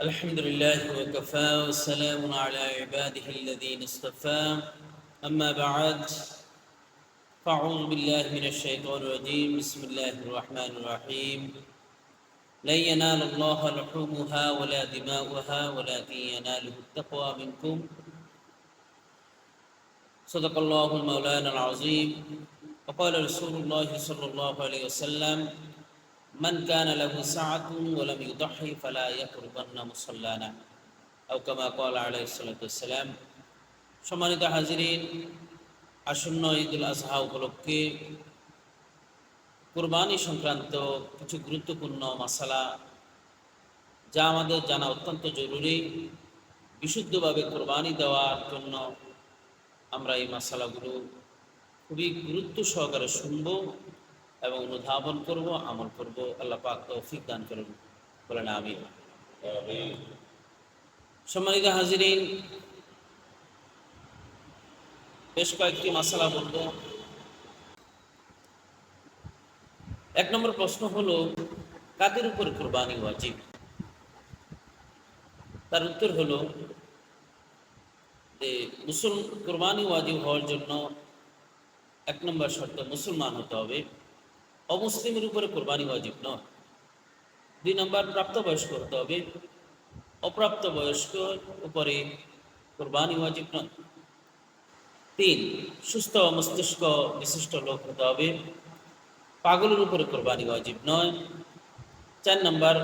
الحمد لله وكفى والسلام على عباده الذين اصطفى. أما بعد فأعوذ بالله من الشيطان الرجيم. بسم الله الرحمن الرحيم. لن ينال الله لحومها ولا دماؤها ولكن يناله التقوى منكم. صدق الله المولانا العظيم. وقال رسول الله صلى الله عليه وسلم من كان له سعة ولم يضحي فلا يقربن مصلانا أو كما قال عليه الصلاة والسلام সম্মানিত হাজিরিন আসন্ন ঈদুল আজহা উপলক্ষে কুরবানি সংক্রান্ত কিছু গুরুত্বপূর্ণ মশালা যা আমাদের জানা অত্যন্ত জরুরি বিশুদ্ধভাবে কোরবানি দেওয়ার জন্য আমরা এই মশালাগুলো খুবই গুরুত্ব সহকারে শুনব এবং অনুধাবন করব আমল করব। আল্লাহ পাক তৌফিক দান করুন। বলেন আমি সম্মানিত হাজিরিন বেশ কয়েকটি মশালা বলব। এক নম্বর প্রশ্ন হলো কাদের উপর কোরবানি ওয়াজিব? তার উত্তর হলো যে মুসল কোরবানি ওয়াজিব হওয়ার জন্য এক নম্বর শর্ত মুসলমান হতে হবে। অমুসলিমের উপরে কোরবানি ওয়াজিব নয়। দুই নম্বর, প্রাপ্তবয়স্ক হতে হবে। অপ্রাপ্ত বয়স্ক উপরে কোরবানি ওয়াজিব নয়। তিন, সুস্থ মস্তিষ্ক বিশিষ্ট লোক হতে হবে। পাগলের উপরে কোরবানি ওয়াজিব নয়। চার নম্বর,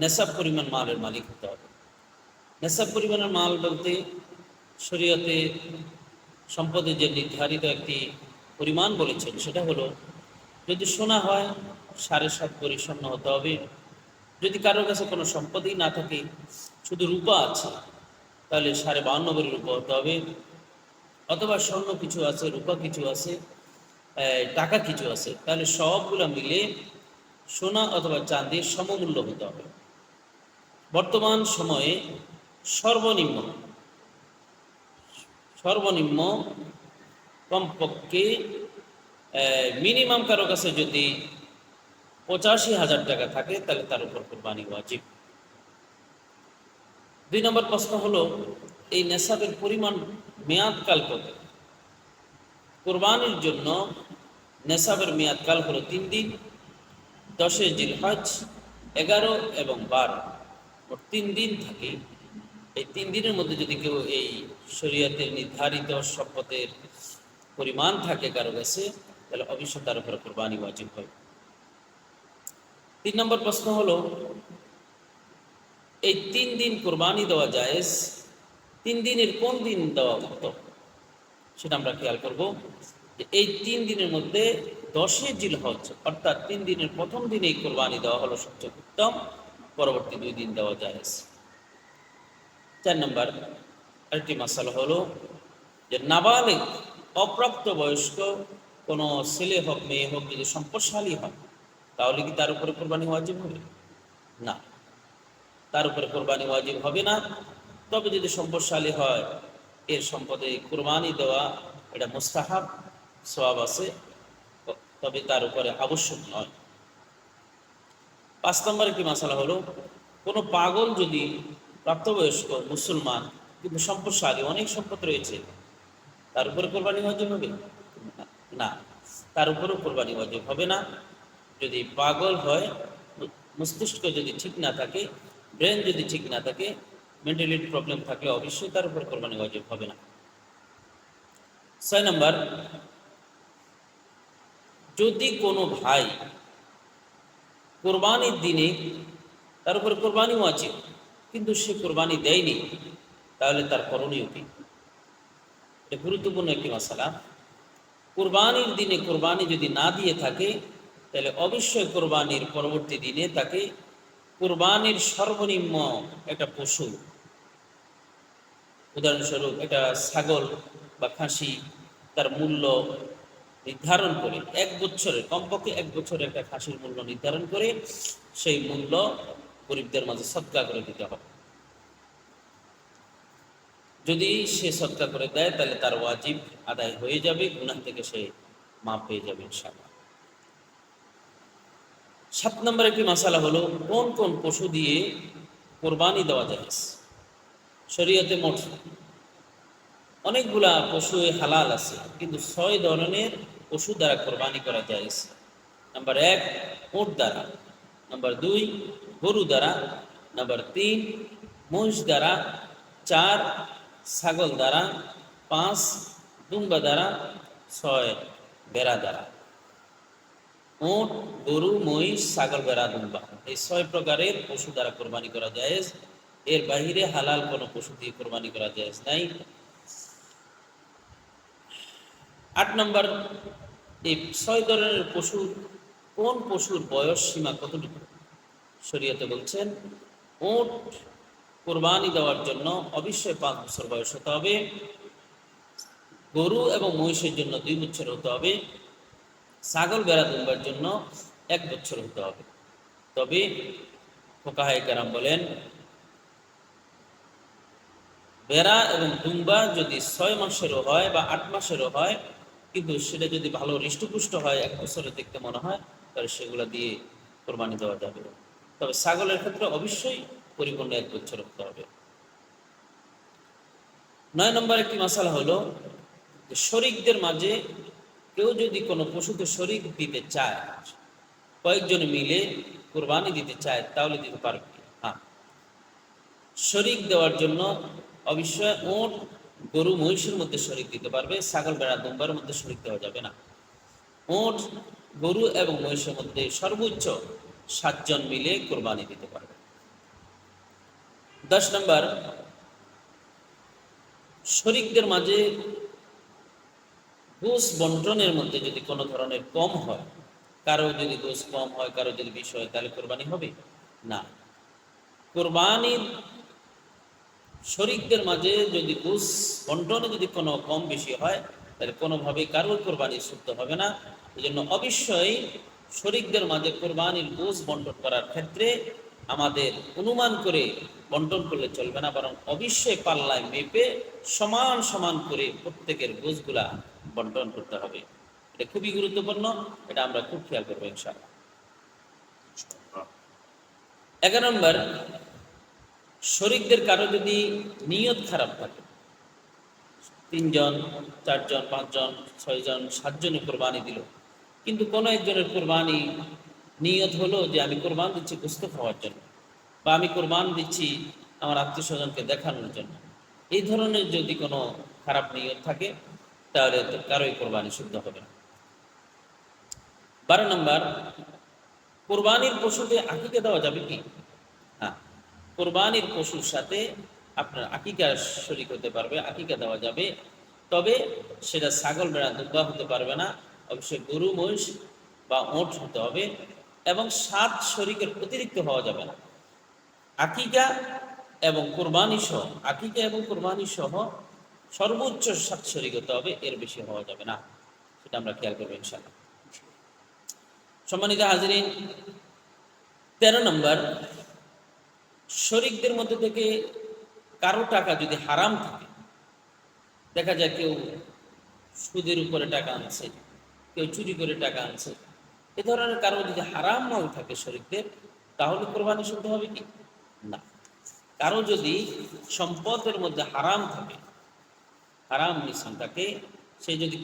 নেশাব পরিমাণ মালের মালিক হতে হবে। নেশাব পরিমাণের মাল বলতে শরীয়তে সম্পদের যে নির্ধারিত একটি পরিমাণ বলেছেন, সেটা হলো যদি সোনা হয়, সাড়ে সাত স্বর্ণ হতে হবে। যদি কারোর কাছে কোনো সম্পদই না থাকে, শুধু রূপা আছে, তাহলে সাড়ে বাহান্ন ভরি রূপা হতে হবে। অথবা স্বর্ণ কিছু আছে, রূপা কিছু আছে টাকা কিছু আছে, তাহলে সবগুলো মিলে সোনা অথবা চাঁদির সমমূল্য হতে হবে। বর্তমান সময়ে সর্বনিম্ন সর্বনিম্ন কমপক্ষে মিনিমাম কারও কাছে যদি পঁচাশি হাজার টাকা থাকে, তাহলে তার উপর কোরবানি ওয়াজিব। দুই নম্বর প্রশ্ন হলো, এই নেশাবের পরিমাণ মেয়াদকাল কত? কোরবানির জন্য নেশাবের মেয়াদকাল হলো তিন দিন, দশে জিলহজ এগারো এবং বারো। মোট তিন দিন থাকে। এই তিন দিনের মধ্যে যদি কেউ এই শরীয়তের নির্ধারিত সম্পদের পরিমাণ থাকে কারও কাছে তাহলে অবশ্যই তার উপরে কোরবানি ওয়াজিব হয়। তিন নম্বর প্রশ্ন হলো, এই তিন দিন কোরবানি দেওয়া যায় তিন দিনের কোন দিন দেওয়া উত্তম? সেটা আমরা খেয়াল করব যে এই তিন দিনের মধ্যে দশে জিল হজ অর্থাৎ তিন দিনের প্রথম দিনেই কোরবানি দেওয়া হলো সবচেয়ে উত্তম, পরবর্তী দুই দিন দেওয়া যায় চার নম্বর, আরেকটি মশালা হলো যে নাবালিক অপ্রাপ্ত বয়স্ক কোনো ছেলে হোক, মেয়ে হোক, যদি সম্পদশালী হয়, তাহলে কি তার উপরে কোরবানি ওয়াজিব হবে? না। তার উপরে কোরবানি ওয়াজিব হবে না। তবে যদি সম্পদশালী হয়, এর সম্পদে কোরবানি দেওয়া এটা মুস্তাহাব সবাব আছে। তবে তার উপরে আবশ্যক নয়। পাঁচ নম্বর একটি মশালা হলো? কোনো পাগল যদি প্রাপ্তবয়স্ক মুসলমান, কিন্তু সম্পদশালী, অনেক সম্পদ রয়েছে, তার উপরে কোরবানি ওয়াজিব হবে? না, তার উপরেও কোরবানি ওয়াজিব হবে না। যদি পাগল হয়, মস্তিষ্ক যদি ঠিক না থাকে, ব্রেন যদি ঠিক না থাকে মেন্টালিটি প্রবলেম থাকলে অবশ্যই তার উপর কোরবানি ওয়াজিব হবে না। ছয় নম্বর, যদি কোনো ভাই কোরবানির দিনে তার উপর কোরবানি ওয়াজিব, কিন্তু সে কোরবানি দেয়নি, তাহলে তার করণীয় কি? এটা গুরুত্বপূর্ণ একটি মশালা। কোরবানির দিনে কোরবানি যদি না দিয়ে থাকে, তাহলে অবশ্যই কোরবানির পরবর্তী দিনে তাকে কোরবানির সর্বনিম্ন একটা পশু, উদাহরণস্বরূপ এটা ছাগল বা খাসি তার মূল্য নির্ধারণ করে, এক বছরের, কমপক্ষে এক বছরের একটা খাসির মূল্য নির্ধারণ করে সেই মূল্য গরিবদের মাঝে সৎকা করে দিতে হবে। যদি সে সৎকা করে দেয়, তাহলে তার ওয়াজিব আদায় হয়ে যাবে, গুনাহ থেকে সে মাপ পেয়ে যাবে, ইনশাআল্লাহ। সাত নম্বর একটি মশালা হলো, কোন কোন পশু দিয়ে কোরবানি দেওয়া যায় শরীয়তে মোট অনেকগুলা পশু হালাল আছে, কিন্তু ছয় ধরনের পশু দ্বারা কোরবানি করা যায় নাম্বার এক, উট দ্বারা। নাম্বার দুই, গরু দ্বারা। নাম্বার তিন, মহিষ দ্বারা। চার ছাগল দ্বারা পাঁচ, দুম্বা দ্বারা ছয়, বেড়া দ্বারা। উট, গরু, মহিষ, ছাগল, বেড়া, দুম্বা। এই ছয় প্রকারের পশু দ্বারা কোরবানি করা যায় এর বাহিরে হালাল কোনো পশু দিয়ে কোরবানি করা যায় নাই। আট নম্বর, এই ছয় ধরনের পশু, কোন পশুর বয়স সীমা কতটুকু? শরীয়তে বলছেন, উট কোরবানি দেওয়ার জন্য অবশ্যই পাঁচ বছর বয়স হতে হবে। গরু এবং মহিষের জন্য দুই বছর হতে হবে। ছাগল বেড়া দুম্বার জন্য এক বছর হতে হবে। তবে ফোকাহাই কারাম বলেন, বেড়া এবং দুম্বা যদি ছয় মাসেরও হয় বা আট মাসেরও হয়, কিন্তু সেটা যদি ভালো হৃষ্টপুষ্ট হয়, এক বছরে দেখতে মনে হয়, তাহলে সেগুলো দিয়ে কোরবানি দেওয়া যাবে। তবে ছাগলের ক্ষেত্রে অবশ্যই পরিপূর্ণ এক হতে হবে। নয় নম্বর একটি মশালা হলো যে শরিকদের মাঝে কেউ যদি কোনো পশুকে শরিক দিতে চায়, কয়েকজন মিলে কোরবানি দিতে চায়, তাহলে দিতে পারবে হ্যাঁ। শরিক দেওয়ার জন্য অবশ্যই ওট গরু, মহিষের মধ্যে শরিক দিতে পারবে, ছাগল বেড়া দুম্বার মধ্যে শরিক দেওয়া যাবে না। ওট গরু এবং মহিষের মধ্যে সর্বোচ্চ সাতজন মিলে কোরবানি দিতে পারবে। দশ নম্বর, শরিকদের মাঝে ঘুষ বন্টনের মধ্যে যদি কোনো ধরনের কম হয়, কারও যদি ঘুষ কম হয়, কারও যদি বেশি হয়, তাহলে কোরবানি হবে? না। কোরবানির শরিকদের মাঝে যদি ঘুষ বন্টনে যদি কোনো কম বেশি হয়, তাহলে কোনোভাবেই কারোর কোরবানি শুদ্ধ হবে না। এই জন্য অবশ্যই শরিকদের মাঝে কোরবানির ঘুষ বন্টন করার ক্ষেত্রে আমাদের অনুমান করে বন্টন করলে চলবে না, বরং অবশ্যই পাল্লায় মেপে সমান সমান করে প্রত্যেকের গোছগুলা বন্টন করতে হবে। এটা খুবই গুরুত্বপূর্ণ, এটা আমরা খুব খেয়াল করব ইনশাআল্লাহ। এগারো নম্বর, শরিকদের কারও যদি নিয়ত খারাপ থাকে, তিনজন, চারজন, পাঁচজন, ছয়জন সাতজনে কোরবানি দিল, কিন্তু কোনো একজনের কোরবানি নিয়ত হলো যে আমি কোরবান দিচ্ছি গুস্ত খাওয়ার জন্য বা আমি কোরবান দিচ্ছি আমার আত্মীয় স্বজনকে দেখানোর জন্য। এই ধরনের যদি কোনো খারাপ নিয়ত থাকে, তাহলে কারোই কোরবানি শুদ্ধ হবে না। বারো নম্বর, কোরবানির পশুতে আকিকা দেওয়া যাবে কি? হ্যাঁ কোরবানির পশুর সাথে আপনার আকিকা শরিক হতে পারবে, আকিকা দেওয়া যাবে। তবে সেটা ছাগল বেড়া দুর্গা হতে পারবে না, অবশ্যই গরু, মহিষ বা ওট হতে হবে। এবং সাত শরিকের অতিরিক্ত হওয়া যাবে না। আকিকা এবং কোরবানি সহ, আকিকা এবং কোরবানি সহ সর্বোচ্চ সাত শরিক হতে হবে, এর বেশি হওয়া যাবে না। সেটা আমরা খেয়াল করব ইনশাল্লাহ সম্মানিত হাজিরিন, তেরো নম্বর, শরিকদের মধ্যে থেকে কারও টাকা যদি হারাম থাকে, দেখা যায় কেউ সুদের উপরে টাকা আনছে, কেউ চুরি করে টাকা আনছে এ ধরনের কারও যদি হারাম মাল থাকে শরিকদের তাহলে কোরবানি শুনতে হবে কি? না। কারও যদি সম্পদের মধ্যে হারাম থাকে, হারাম মিশ্রণ থাকে, সে যদি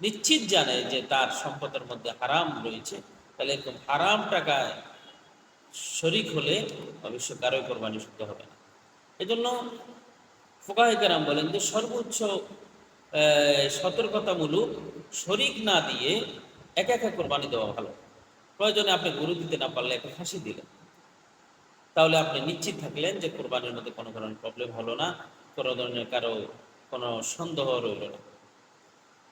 নিশ্চিত জানে যে তার সম্পদের মধ্যে হারাম রয়েছে, তাহলে এরকম হারাম টাকায় শরিক হলে অবশ্য কারোই কোরবানি শুদ্ধ হবে না। এজন্য ফোকাহিকারাম বলেন যে সর্বোচ্চ সতর্কতামূলক শরিক না দিয়ে একা একা কোরবানি দেওয়া ভালো। প্রয়োজনে আপনি গরু দিতে না পারলে একটা ফাঁসি দিলেন। তাহলে আপনি নিশ্চিত থাকলেন যে কোরবানির মধ্যে কোনো ধরনের প্রবলেম হলো না, কোনো ধরনের কারও কোনো সন্দেহ রইল না।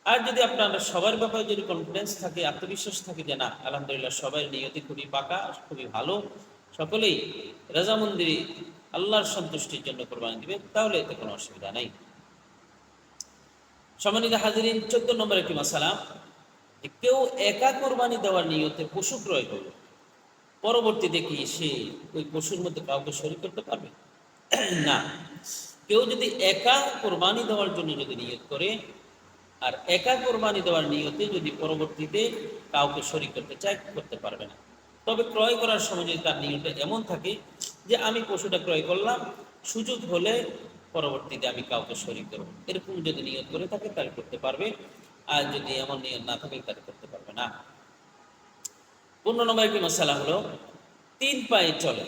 আর যদি আপনার সবার ব্যাপারে যদি কনফিডেন্স থাকে, আত্মবিশ্বাস থাকে যে না, আলহামদুলিল্লাহ সবাই নিয়তি খুবই পাকা, খুবই ভালো, সকলেই রাজামন্দিরি আল্লাহর সন্তুষ্টির জন্য কোরবানি দিবে, তাহলে এতে কোনো অসুবিধা নেই। সম্মানিত হাজিরিন, চোদ্দ নম্বর একটি মাসালা। যে কেউ একা কোরবানি দেওয়ার নিয়তে পশু ক্রয় করল। পরবর্তীতে কি সে ওই পশুর মধ্যে কাউকে শরীর করতে পারবে? না। কেউ যদি একা কোরবানি দেওয়ার জন্য যদি নিয়ত করে, আর একা কোরবানি দেওয়ার নিয়তে যদি পরবর্তীতে কাউকে শরীর করতে চায়, করতে পারবে না। তবে ক্রয় করার সময় যদি তার নিয়তটা এমন থাকে যে, আমি পশুটা ক্রয় করলাম, সুযোগ হলে পরবর্তীতে আমি কাউকে শরীর করব। এরকম যদি নিয়ত করে থাকে, তাহলে করতে পারবে। আর যদি এমন নিয়ত না থাকে, তাহলে করতে পারবে না। পনেরো নম্বর একটি মশালা হলো, তিন পায়ে চলে,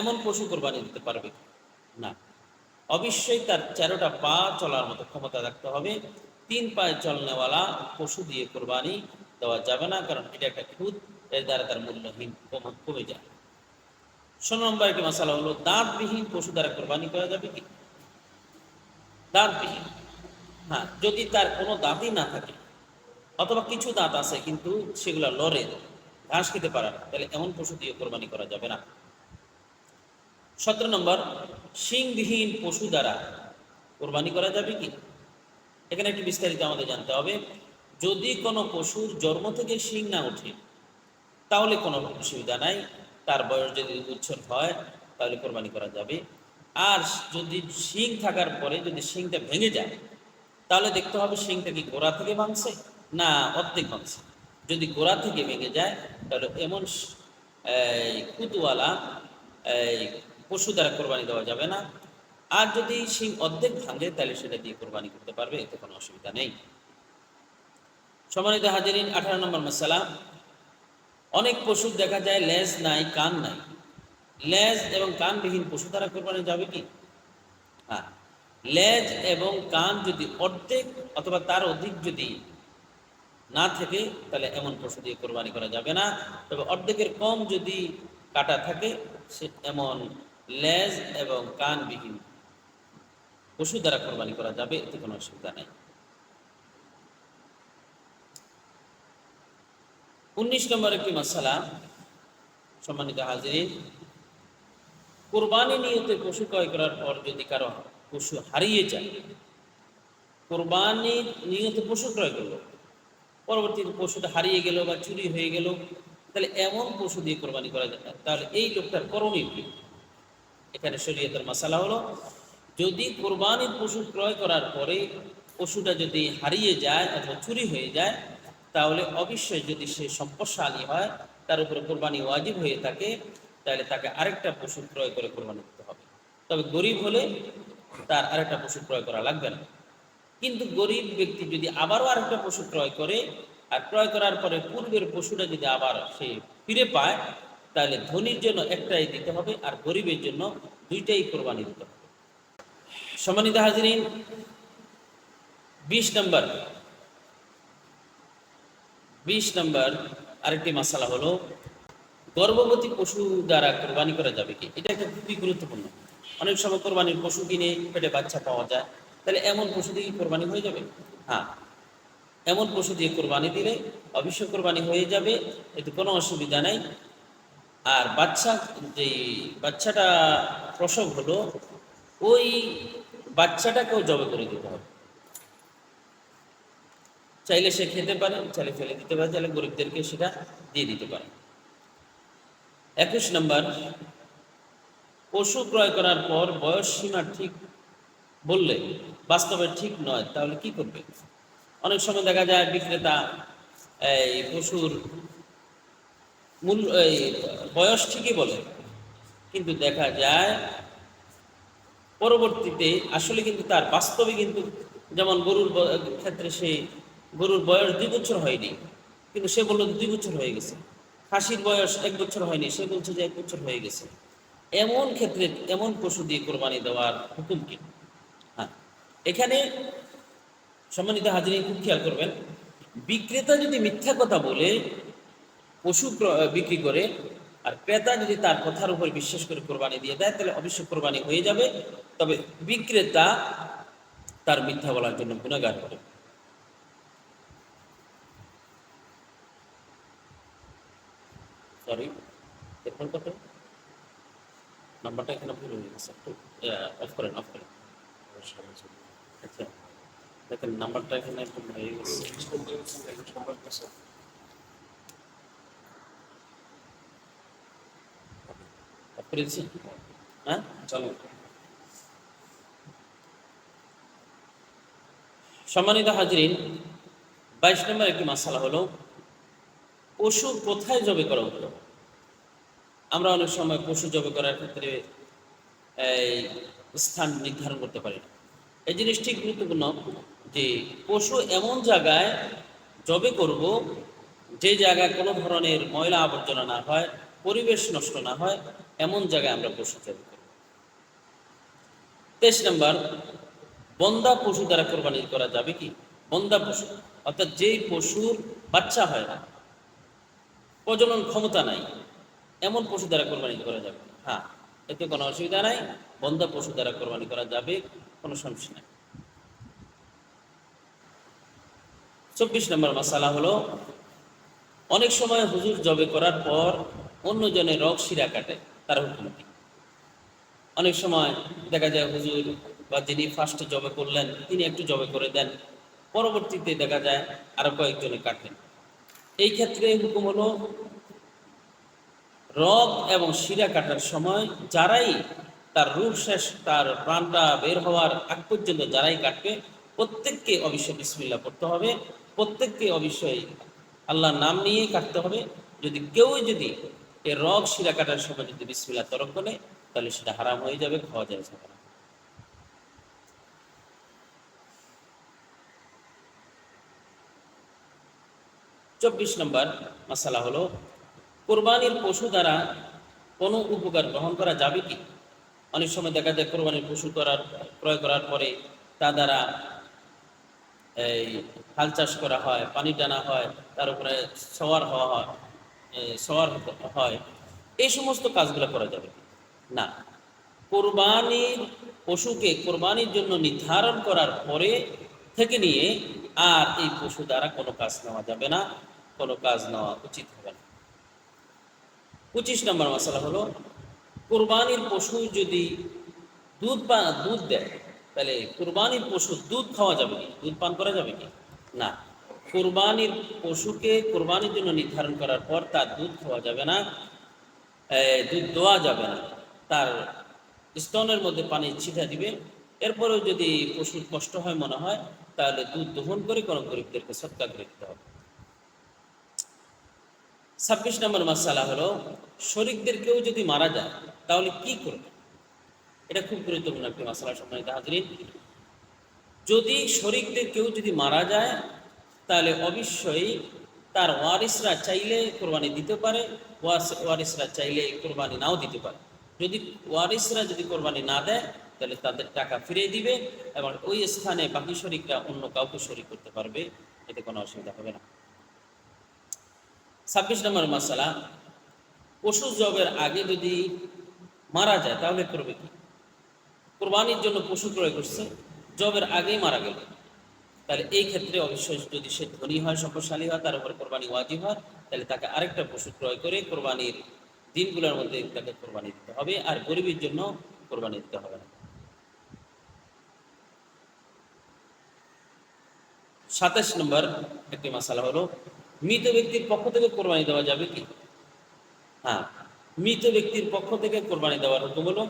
এমন পশু কোরবানি দিতে পারবে না। অবশ্যই তার তেরোটা পা চলার মতো ক্ষমতা রাখতে হবে। তিন পায়ে চলনেওয়ালা পশু দিয়ে কোরবানি দেওয়া যাবে না, কারণ এটা একটা খুদ, এর দ্বারা তার মূল্যহীন কমে যায়। ষোলো নম্বর একটি মশালা হলো, দাঁতবিহীন পশু দ্বারা কোরবানি করা যাবে কি? দাঁতবিহীন। হ্যাঁ যদি তার কোনো দাঁতই না থাকে, অথবা কিছু দাঁত আছে কিন্তু সেগুলো লড়ে, ঘাস খেতে পারে না, তাহলে এমন পশু দিয়ে কোরবানি করা যাবে না। সতেরো নম্বর, শিংবিহীন পশু দ্বারা কোরবানি করা যাবে কি? এখানে একটি বিস্তারিত আমাদের জানতে হবে। যদি কোনো পশুর জন্ম থেকে শিং না ওঠে, তাহলে কোনো অসুবিধা নাই, তার বয়স যদি দু হয়, তাহলে কোরবানি করা যাবে। আর যদি শিং থাকার পরে যদি শিংটা ভেঙে যায় তাহলে দেখতে হবে শিংটা কি গোড়া থেকে ভাঙছে না অর্ধেক ভাঙছে? যদি গোড়া থেকে ভেঙে যায়, তাহলে এমন কুতুওয়ালা পশু দ্বারা কোরবানি দেওয়া যাবে না। আর যদি শিং অর্ধেক ভাঙে, তাহলে সেটা দিয়ে কোরবানি করতে পারবে, এতে কোনো অসুবিধা নেই। সম্মানিত হাজিরিন, আঠারো নম্বর মশালা। অনেক পশুর দেখা যায় লেজ নাই, কান নাই। লেজ এবং কানবিহীন পশু দ্বারা কোরবানি যাবে কি? হ্যাঁ লেজ এবং কান যদি অর্ধেক অথবা তার অধিক যদি না থাকে, তাহলে এমন পশু দিয়ে কোরবানি করা যাবে না। তবে অর্ধেকের কম যদি কাটা থাকে, সে এমন লেজ এবং কানবিহীন পশু দ্বারা কোরবানি করা যাবে, এতে কোনো অসুবিধা নেই। উনিশ নম্বর একটি মশালা সম্মানিত হাজির কোরবানি নিয়তে পশু ক্রয় করার পর যদি কারও পশু হারিয়ে যায়। কোরবানি নিয়তে পশু ক্রয় করল। পরবর্তীতে পশুটা হারিয়ে গেল বা চুরি হয়ে গেল, তাহলে এমন পশু দিয়ে কোরবানি করা যায় না। তাহলে এই লোকটার করণীয় কি? এখানে শরীয়তের মশালা হলো, যদি কোরবানির পশু ক্রয় করার পরে পশুটা যদি হারিয়ে যায় অথবা চুরি হয়ে যায়, তাহলে অবশ্যই যদি সে সম্পদশালী হয়, তার উপরে কোরবানি ওয়াজিব হয়ে থাকে, তাহলে তাকে আরেকটা পশু ক্রয় করে কোরবানি দিতে হবে। তবে গরিব হলে তার আরেকটা পশু ক্রয় করা লাগবে না। কিন্তু গরিব ব্যক্তি যদি আবারও আরেকটা পশু ক্রয় করে, আর ক্রয় করার পরে পূর্বের পশুটা যদি আবার সে ফিরে পায়, তাহলে ধনীর জন্য একটাই দিতে হবে, আর গরিবের জন্য দুইটাই কোরবানি দিতে হবে। সম্মানিত হাজিরিন, বিশ নম্বর বিশ নম্বর আরেকটি মশালা হলো, গর্ভবতী পশু দ্বারা কোরবানি করা যাবে কি? এটা একটা খুবই গুরুত্বপূর্ণ। অনেক সময় কোরবানির পশু কিনে পেটে বাচ্চা পাওয়া যায়। তাহলে এমন পশু দিয়ে কোরবানি হয়ে যাবে? হ্যাঁ। এমন পশু দিয়ে কোরবানি দিলে অবশ্যই কোরবানি হয়ে যাবে, এতে কোনো অসুবিধা নাই। আর বাচ্চা যে বাচ্চাটা প্রসব হলো, ওই বাচ্চাটাকেও জবে করে দিতে হবে। চাইলে সে খেতে পারে, চাইলে ফেলে দিতে পারে, চাইলে গরিবদেরকে সেটা দিয়ে দিতে পারে। একুশ নম্বর পশু ক্রয় করার পর বয়স সীমা ঠিক বললে বাস্তবে ঠিক নয়, তাহলে কি করবে? অনেক সময় দেখা যায় বিক্রেতা এই পশুর মূল এই বয়স ঠিকই বলে, কিন্তু দেখা যায় পরবর্তীতে আসলে কিন্তু তার বাস্তবে কিন্তু যেমন গরুর ক্ষেত্রে সে গরুর বয়স দুই বছর হয়নি, কিন্তু সে বলল দুই বছর হয়ে গেছে। খাসির বয়স এক বছর হয়নি, সে বলছে যে এক বছর হয়ে গেছে। এমন ক্ষেত্রে, এমন পশু দিয়ে কোরবানি দেওয়ার হুকুম কি? হ্যাঁ। এখানে সম্মানিত হাজিরিন খুব খেয়াল করবেন, বিক্রেতা যদি মিথ্যা কথা বলে, পশু বিক্রি করে, আর ক্রেতা যদি তার কথার উপর বিশ্বাস করে কোরবানি দিয়ে দেয়, তাহলে অবশ্য কোরবানি হয়ে যাবে। তবে বিক্রেতা তার মিথ্যা বলার জন্য গুণাগার করে সরি এরপর কত নাম্বারটা এখানে ভুল হয়ে গেছে একটু অফ করেন অফ করেন। আচ্ছা দেখেন, নাম্বারটা এখানে একটু হয়ে গেছে। হ্যাঁ? চলো। সম্মানিত হাজরিন, বাইশ নম্বর একটি মাসালা হলো, পশু কোথায় জবে করা উত্তম আমরা অনেক সময় পশু জবে করার ক্ষেত্রে এই স্থান নির্ধারণ করতে পারি। না এই জিনিস ঠিক গুরুত্বপূর্ণ যে পশু এমন জায়গায় জবে করব যে জায়গায় কোনো ধরনের ময়লা আবর্জনা না হয়, পরিবেশ নষ্ট না হয়, এমন জায়গায় আমরা পশু জবে করব। তেইশ নম্বর, বন্দা পশু দ্বারা কোরবানি করা যাবে কি? বন্দা পশু, অর্থাৎ যেই পশুর বাচ্চা হয় না, প্রজনন ক্ষমতা নাই এমন পশু দ্বারা কোরবানি করা যাবে হ্যাঁ এতে কোনো অসুবিধা নাই, বন্ধা পশু দ্বারা কোরবানি করা যাবে, কোনো সমস্যা নাই। চব্বিশ নম্বর মশালা হলো, অনেক সময় হুজুর জবে করার পর অন্যজনের রগ শিরা কাটে, তার হুকুম কি? অনেক সময় দেখা যায় হুজুর বা যিনি ফার্স্টে জবে করলেন, তিনি একটু জবে করে দেন, পরবর্তীতে দেখা যায় আরও কয়েকজনে কাটেন। এই ক্ষেত্রে হুকুম হলো রগ এবং শিরা কাটার সময় যারাই তার রূপ শেষ, তার প্রাণটা বের হওয়ার আগ পর্যন্ত যারাই কাটবে, প্রত্যেককে অবশ্যই বিসমিল্লা করতে হবে, প্রত্যেককে অবশ্যই আল্লাহর নাম নিয়েই কাটতে হবে। যদি কেউ যদি এ রগ শিরা কাটার সময় যদি বিসমিল্লা তরক করে, তাহলে সেটা হারাম হয়ে যাবে, খাওয়া যায় না। চব্বিশ নম্বর মশালা হলো কোরবানির পশু দ্বারা কোনো উপকার গ্রহণ করা যাবে কি? অনেক সময় দেখা যায় কোরবানির পশু করার, ক্রয় করার পরে তা দ্বারা এই হাল চাষ করা হয়, পানি টানা হয়, তার উপরে সওয়ার হওয়া হয় সওয়ার হয়, এই সমস্ত কাজগুলো করা যাবে না। কোরবানির পশুকে কোরবানির জন্য নির্ধারণ করার পরে থেকে নিয়ে আর এই পশু দ্বারা কোনো কাজ নেওয়া যাবে না, কোনো কাজ নেওয়া উচিত হবে না। পঁচিশ নম্বর মশলা হলো, কোরবানির পশু যদি দুধ বা দুধ দেয়, তাহলে কোরবানির পশু দুধ খাওয়া যাবে কি? দুধ পান করা যাবে কি? না। কোরবানির পশুকে কোরবানির জন্য নির্ধারণ করার পর তার দুধ খাওয়া যাবে না দুধ দেওয়া যাবে না। তার স্তনের মধ্যে পানি ছিটা দিবে। এরপরেও যদি পশুর কষ্ট হয়, মনে হয়, তাহলে দুধ দহন করে কোনো গরিবদেরকে করে দিতে হবে। ছাব্বিশ নম্বর মাসালা হলো, শরিকদের কেউ যদি মারা যায়, তাহলে কি করবে? এটা খুব গুরুত্বপূর্ণ একটি মাসালা, সম্মানিত হাজরিন। যদি শরিকদের কেউ যদি মারা যায়, তাহলে অবশ্যই তার ওয়ারিসরা চাইলে কোরবানি দিতে পারে ওয়ারিসরা চাইলে কোরবানি নাও দিতে পারে। যদি ওয়ারিসরা যদি কোরবানি না দেয়, তাহলে তাদের টাকা ফিরিয়ে দিবে এবং ওই স্থানে বাকি শরিকরা অন্য কাউকে শরিক করতে পারবে, এতে কোনো অসুবিধা হবে না। ছাব্বিশ নম্বর মশালা, পশু জবের আগে যদি মারা যায়, তাহলে করবে কি? কোরবানির জন্য পশু ক্রয় করছে জবের আগেই মারা গেল। তাহলে এই ক্ষেত্রে অবশ্যই যদি সে ধনী হয়, সম্পদশালী হয়, তার উপর কোরবানি ওয়াজিব হয়, তাহলে তাকে আরেকটা পশু ক্রয় করে কোরবানির দিনগুলোর মধ্যে তাকে কোরবানি দিতে হবে, আর গরিবের জন্য কোরবানি দিতে হবে না। সাতাশ নম্বর একটি মশালা হলো মৃত ব্যক্তির পক্ষ থেকে কোরবানি দেওয়া যাবে কি? হ্যাঁ মৃত ব্যক্তির পক্ষ থেকে কোরবানি দেওয়ার হুকুম হলো,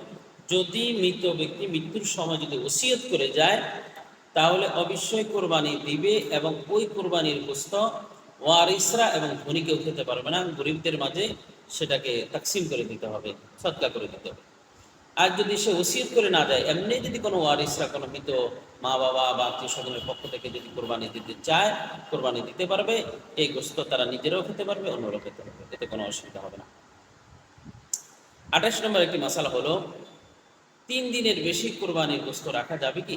যদি মৃত ব্যক্তি মৃত্যুর সময় যদি ওসিয়ত করে যায়, তাহলে অবশ্যই কোরবানি দিবে এবং ওই কোরবানির গোস্ত ওয়ারিসরা এবং ধনী কেউ খেতে পারবে না। গরিবদের মাঝে সেটাকে তাকসিম করে দিতে হবে, সৎকা করে দিতে হবে। আর যদি সে ওসিয়ত করে না দেয় এমনি যদি কোনো ওয়ারিসরা, কোনো মৃত মা বাবা বা আত্মীয় স্বজনের পক্ষ থেকে যদি কোরবানি দিতে চায়, কোরবানি দিতে পারবে, এই গোস্ত তারা নিজেরাও খেতে পারবে, অন্যরাও খেতে পারবে, এতে কোনো অসুবিধা হবে না। আঠাশ নম্বর একটি মশালা হলো, তিন দিনের বেশি কোরবানির গোস্ত রাখা যাবে কি?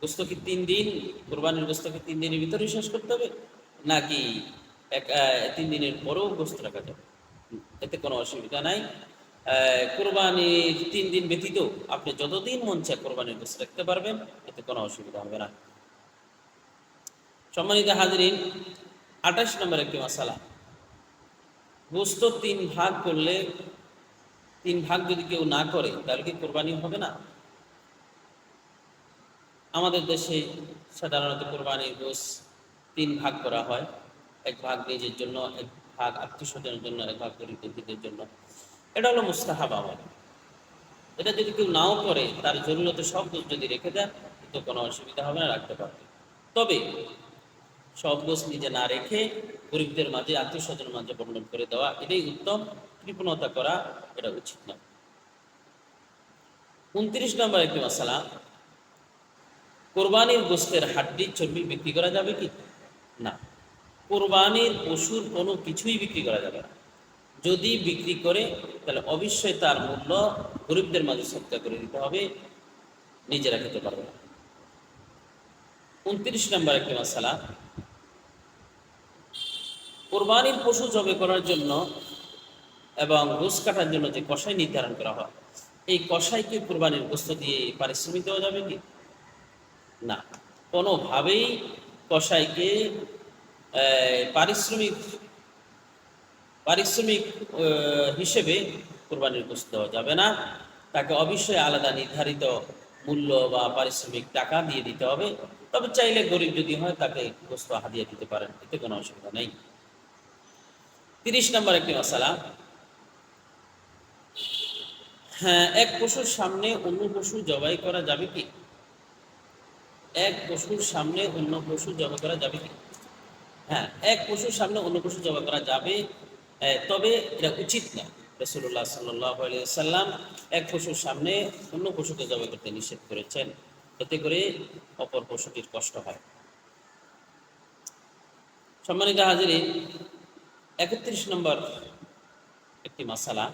গোস্ত কি তিন দিন? কোরবানির গোস্ত কি তিন দিনের ভিতরে শেষ করতে হবে? নাকি এক তিন দিনের পরেও গোস্ত রাখা যাবে? এতে কোনো অসুবিধা নাই। কোরবানির তিন দিন ব্যতীত আপনি যতদিন মন চায় কোরবানির গোস্ত রাখতে পারবেন, এতে কোনো অসুবিধা হবে না। সম্মানিত হাজরিন, আঠাশ নম্বর একটি মশালা গোস্ত তিন ভাগ করলে, তিন ভাগ যদি কেউ না করে, তাহলে কি কোরবানি হবে না? আমাদের দেশে সাধারণত কোরবানির গোস তিন ভাগ করা হয়। এক ভাগ নিজের জন্য, এক ভাগ আত্মীয় স্বজনের জন্য এক ভাগ গরিবদের জন্য। এটা হলো মুস্তাহাব আমার এটা যদি কেউ নাও করে, তার জরুরতে সব গোস যদি রেখে দেন, তো কোনো অসুবিধা হবে না, রাখতে পারবে। তবে সব গোস নিজে না রেখে গরিবদের মাঝে আত্মীয় স্বজনের মাঝে বর্ণন করে দেওয়া, এটাই উত্তম। কৃপণতা করা এটা উচিত নয়। উনত্রিশ নম্বর একটি মশালা। কোরবানির গোস্তের হাড্ডি চর্বি বিক্রি করা যাবে কি? না। কোরবানির পশুর কোনো কিছুই বিক্রি করা যাবে না। যদি বিক্রি করে, তাহলে অবশ্যই তার মূল্য গরিবদের মাঝে সৎকার করে দিতে হবে, নিজেরা খেতে পারবে না। উনত্রিশ নম্বর একটি মশালা কোরবানির পশু জবে করার জন্য এবং গোস কাটার জন্য যে কষাই নির্ধারণ করা হয়, এই কষাইকে কোরবানির গোস্ত দিয়ে পারিশ্রমিক দেওয়া যাবে কি? না। কোনোভাবেই কষাইকে পারিশ্রমিক পারিশ্রমিক হিসেবে কোরবানির গোস্ত দেওয়া যাবে না। তাকে অবশ্যই আলাদা নির্ধারিত মূল্য বা পারিশ্রমিক টাকা দিয়ে দিতে হবে। তবে চাইলে গরিব যদি হয়, তাকে গোস্ত হাদিয়ে দিতে পারেন, এতে কোনো অসুবিধা নেই। তিরিশ নম্বর একটি মশালা। হ্যাঁ এক পশুর সামনে অন্য পশু জবাই করা যাবে কি? এক পশুর সামনে অন্য পশু জবাই করা যাবে কি? হ্যাঁ এক পশুর সামনে অন্য পশু জবাই করা যাবে। তবে এটা উচিত না। রসুল্লাহ সাল্লাম এক পশুর সামনে অন্য পশুকে জবাই করতে নিষেধ করেছেন। এতে করে অপর পশুটির কষ্ট হয়। সম্মানিত হাজিরি একত্রিশ নম্বর একটি মশালা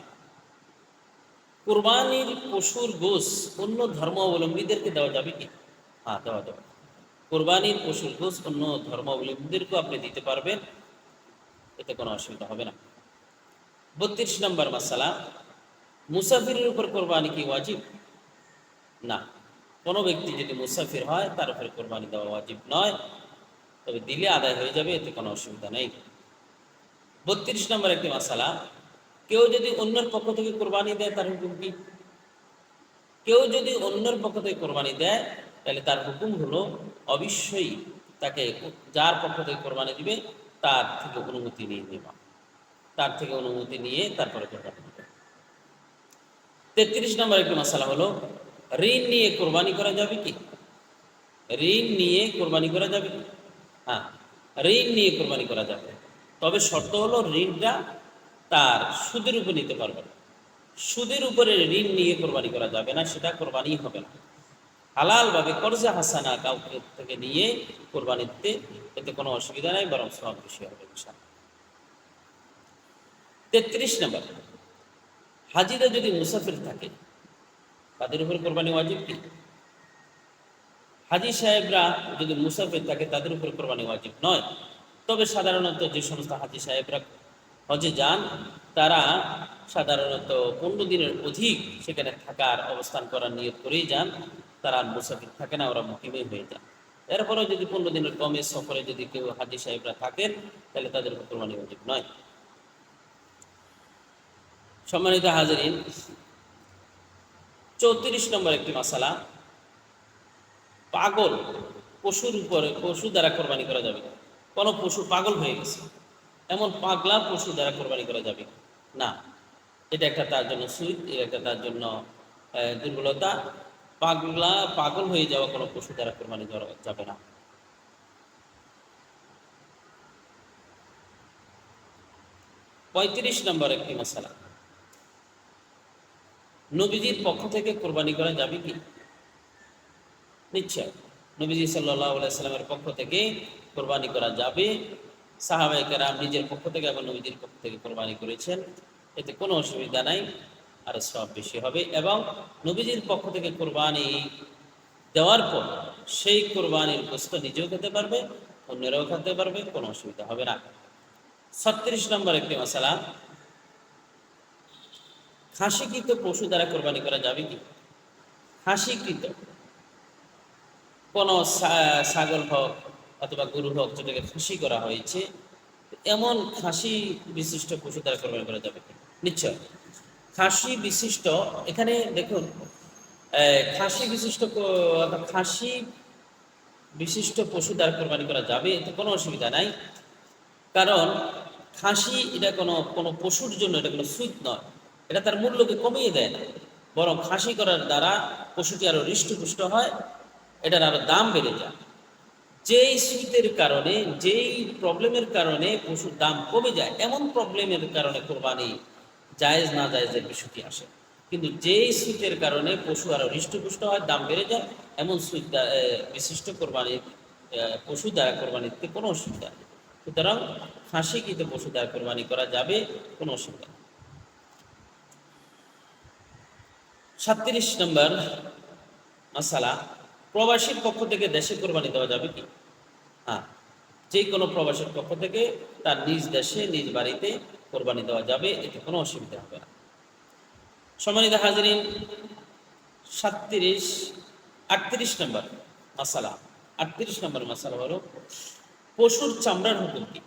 কোরবানির পশুর গোস অন্য ধর্মাবলম্বীদেরকে দেওয়া যাবে কি? হ্যাঁ দেওয়া যাবে। কোরবানির পশুর গোস অন্য ধর্মাবলম্বীদেরকেও আপনি দিতে পারবেন। এতে কোনো অসুবিধা হবে না। বত্রিশ নম্বর মশালা মুসাফিরের উপর কোরবানি কি ওয়াজিব? না। কোনো ব্যক্তি যদি মুসাফির হয়, তার উপরে কোরবানি দেওয়া ওয়াজিব নয়। তবে দিলে আদায় হয়ে যাবে, এতে কোনো অসুবিধা নেই। বত্রিশ নম্বর একটি মশালা কেউ যদি অন্যের পক্ষ থেকে কোরবানি দেয়, তার হুকুম কি? কেউ যদি অন্যের পক্ষ থেকে কোরবানি দেয়, তাহলে তার হুকুম হলো, অবশ্যই তাকে যার পক্ষ থেকে কোরবানি দিবে, তার থেকে অনুমতি নিয়ে নেবা তার থেকে অনুমতি নিয়ে তারপরে কোরবানি তেত্রিশ নম্বর একটি মশালা হলো, ঋণ নিয়ে কোরবানি করা যাবে কি? ঋণ নিয়ে কোরবানি করা যাবে কি? হ্যাঁ ঋণ নিয়ে কোরবানি করা যাবে। তবে শর্ত হলো, ঋণটা তার সুদের উপর নিতে পারবে না। সুদের উপরে ঋণ নিয়ে কোরবানি করা যাবে না, সেটা কোরবানি হবে না। হালালভাবে কর্জা হাসানা কাউকে থেকে নিয়ে কোরবানি দিতে এতে কোনো অসুবিধা নাই, বরং সব বেশি হবে ইনশাআল্লাহ। তেত্রিশ নম্বর। হাজিরা যদি মুসাফির থাকে, তাদের উপর কোরবানি ওয়াজিব কি? হাজি সাহেবরা যদি মুসাফির থাকে, তাদের উপর কোরবানি ওয়াজিব নয়। তবে সাধারণত যে সমস্ত হাজি সাহেবরা হজে যান, তারা সাধারণত পনেরো দিনের অধিক সেখানে থাকার অবস্থান করার নিয়ত করেই যান। তারা মুসাফির থাকে না, ওরা মুকিমে হয়ে যান এরপরেও যদি পনেরো দিনের কমে সফরে যদি কেউ হাজি সাহেবরা থাকেন, তাহলে তাদের উপর কোরবানি ওয়াজিব নয়। সম্মানিত হাজারিন, চৌত্রিশ নম্বর একটি মশালা পাগল পশুর উপরে, পশু দ্বারা কোরবানি করা যাবে। কোনো পশু পাগল হয়ে গেছে, এমন পাগলা পশু দ্বারা কোরবানি করা যাবে না। এটা একটা তার জন্য সুইট এটা একটা তার জন্য দুর্বলতা। পাগলা, পাগল হয়ে যাওয়া কোনো পশু দ্বারা কোরবানি করা যাবে না। পঁয়ত্রিশ নম্বর একটি মশালা নবীজির পক্ষ থেকে কোরবানি করা যাবে কি? নিশ্চয়। নবীজি সাল্লাহ সাল্লামের পক্ষ থেকে কোরবানি করা যাবে। সাহাবাই কেরাম নিজের পক্ষ থেকে এবং নবীজির পক্ষ থেকে কোরবানি করেছেন। এতে কোনো অসুবিধা নাই, আর সব বেশি হবে। এবং নবীজির পক্ষ থেকে কোরবানি দেওয়ার পর সেই কোরবানির গোস্ত নিজেও খেতে পারবে, অন্যরাও খেতে পারবে, কোনো অসুবিধা হবে না। ছত্রিশ নম্বর একটি মশালা খাসিকৃত পশু দ্বারা কোরবানি করা যাবে কি? খাসিকৃত কোনো ছাগল হোক অথবা গরু হোক, যেটাকে খাসি করা হয়েছে, এমন খাসি বিশিষ্ট পশু দ্বারা কোরবানি করা যাবে? নিশ্চয়। খাসি বিশিষ্ট, এখানে দেখুন খাসি বিশিষ্ট খাসি বিশিষ্ট পশু দ্বারা কোরবানি করা যাবে, এতে কোনো অসুবিধা নাই। কারণ, খাসি এটা কোনো কোনো পশুর জন্য এটা কোনো সুইট নয়। এটা তার মূল্যকে কমিয়ে দেয় না। বরং খাসি করার দ্বারা পশুটি আরও হৃষ্টপুষ্ট হয়, এটার আরও দাম বেড়ে যায়। যেই শীতের কারণে, যেই প্রবলেমের কারণে পশুর দাম কমে যায়, এমন প্রবলেমের কারণে কোরবানি জায়েজ না জায়েজের বিষয়টি আসে। কিন্তু যেই শীতের কারণে পশু আরও হৃষ্টপুষ্ট হয়, দাম বেড়ে যায়, এমন সুইট বিশিষ্ট কোরবানির পশু দ্বারা কোরবানি দিতে কোনো অসুবিধা নেই। সুতরাং ফাঁসিকৃত পশু দ্বারা কোরবানি করা যাবে, কোনো অসুবিধা নেই। সাতত্রিশ নম্বর মশালা প্রবাসীর পক্ষ থেকে দেশে কোরবানি দেওয়া যাবে কি? হ্যাঁ যে কোনো প্রবাসীর পক্ষ থেকে তার নিজ দেশে, নিজ বাড়িতে কোরবানি দেওয়া যাবে, এতে কোনো অসুবিধা হবে না। সম্মানিত হাজরিন, সাতত্রিশ, আটত্রিশ নম্বর মশালা আটত্রিশ নম্বর মশালা হলো পশুর চামড়ার হুকুম কি?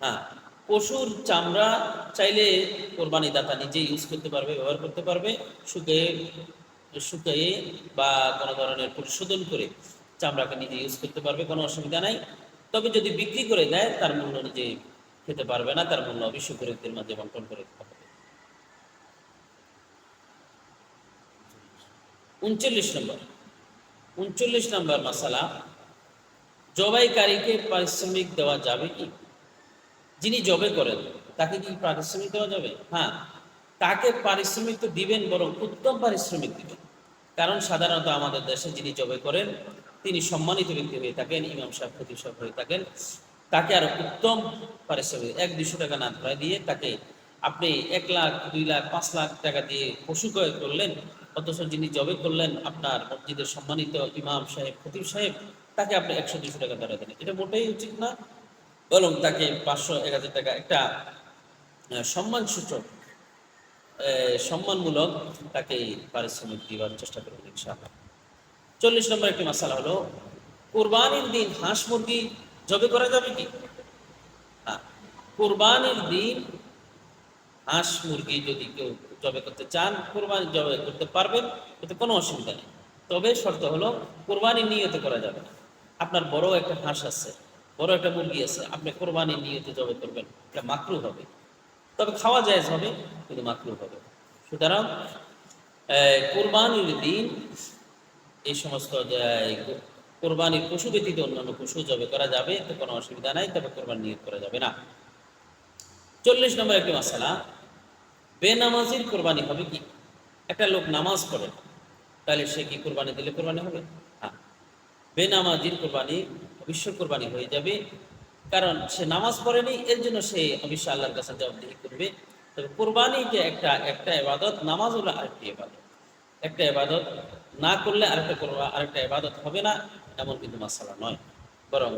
হ্যাঁ পশুর চামড়া চাইলে কোরবানি দাতা নিজে ইউজ করতে পারবে, ব্যবহার করতে পারবে, শুকিয়ে শুকিয়ে বা কোনো ধরনের পরিশোধন করে চামড়াকে নিজে ইউজ করতে পারবে, কোনো অসুবিধা নাই। তবে যদি বিক্রি করে দেয়, তার মূল্য নিজে খেতে পারবে না, তার মূল্য অবশ্য গরিবদের মাঝে বন্টন করে দিতে হবে। উনচল্লিশ নম্বর। উনচল্লিশ নম্বর মশালা, জবাইকারীকে পারিশ্রমিক দেওয়া যাবে কি? যিনি জবে করেন, তাকে কি পারিশ্রমিক দেওয়া যাবে? হ্যাঁ তাকে পারিশ্রমিক তো দিবেন, বরং উত্তম পারিশ্রমিক দিবেন। কারণ সাধারণত আমাদের দেশে যিনি জবে করেন, তিনি সম্মানিত ব্যক্তি হয়ে থাকেন, ইমাম সাহেব, খতিব সাহেব হয়ে থাকেন। তাকে আরও উত্তম পারিশ্রমিক, এক দুশো টাকা না ধরায় দিয়ে তাকে আপনি এক লাখ, দুই লাখ, পাঁচ লাখ টাকা দিয়ে পশু ক্রয় করলেন, অথচ যিনি জবে করলেন, আপনার মসজিদের সম্মানিত ইমাম সাহেব, খতিব সাহেব, তাকে আপনি একশো দুশো টাকা ধরা দেন। এটা মোটেই উচিত না। বরং তাকে পাঁচশো, এক হাজার টাকা একটা সম্মানসূচক সম্মানমূলক তাকে পারিশ্রমিক দেওয়ার চেষ্টা করবেন ইনশাআল্লাহ। চল্লিশ নম্বর একটি মশালা হলো, কোরবানির দিন হাঁস মুরগি জবে করা যাবে কি? হ্যাঁ কোরবানির দিন হাঁস মুরগি যদি কেউ জবে করতে চান, কোরবানি জবে করতে পারবেন, এতে কোনো অসুবিধা নেই। তবে শর্ত হলো কোরবানি নিয়তে করা যাবে না। আপনার বড় একটা হাঁস আছে বড় একটা মুরগি আছে, আপনি কোরবানি নিয়তে জবে করবেন, এটা মাকরু হবে। তবে খাওয়া যায় হবে, কিন্তু মাকরু হবে। সুতরাং কোরবানির দিন এই সমস্ত কোরবানির পশু ব্যতীত অন্যান্য পশু জবে করা যাবে তো কোনো অসুবিধা নাই, তবে কোরবানি নিয়ত করা যাবে না। চল্লিশ নম্বর একটি মশালা বেনামাজির কোরবানি হবে কি? একটা লোক নামাজ পড়ে, তাহলে সে কি কোরবানি দিলে কোরবানি হবে? হ্যাঁ। বেনামাজির কোরবানি অবশ্য কোরবানি হয়ে যাবে। কারণ সে নামাজ পড়েনি এর জন্য সে অবশ্য আল্লাহর কাছে জবাবদিহি করবে। তবে কোরবানি যে একটা একটা এবাদত নামাজ হলো আরেকটি এবাদত একটা এবাদত না করলে আরেকটা করবা, আরেকটা এবাদত হবে না, এমন কিন্তু মাসালা নয়। বরং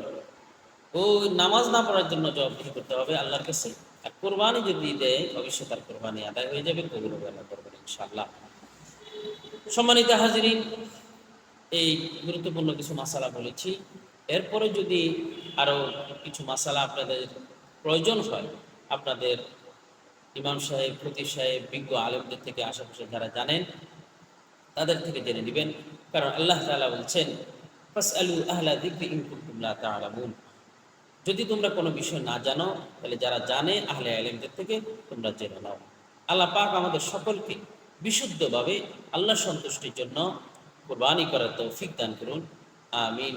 ওই নামাজ না পড়ার জন্য জবাবদিহি করতে হবে আল্লাহর কাছে। আর কোরবানি যদি দেয়, অবশ্যই তার কোরবানি আদায় হয়ে যাবে, কবুল হবে আল্লাহ করবেন ইনশাআল্লাহ। সম্মানিত হাজিরিন, এই গুরুত্বপূর্ণ কিছু মাসালা বলেছি। এরপরে যদি আরও কিছু মাসালা আপনাদের প্রয়োজন হয়, আপনাদের ইমাম সাহেব ফতির সাহেব, বিজ্ঞ আলেমদের থেকে আশেপাশে যারা জানেন, তাদের থেকে জেনে নেবেন। কারণ আল্লাহ তালা বলছেন যদি তোমরা কোনো বিষয় না জানো, তাহলে যারা জানে, আহলে আলেমদের থেকে তোমরা জেনে নাও। আল্লাহ পাক আমাদের সকলকে বিশুদ্ধভাবে আল্লাহ সন্তুষ্টির জন্য কোরবানি করার তৌফিক দান করুন। আমিন।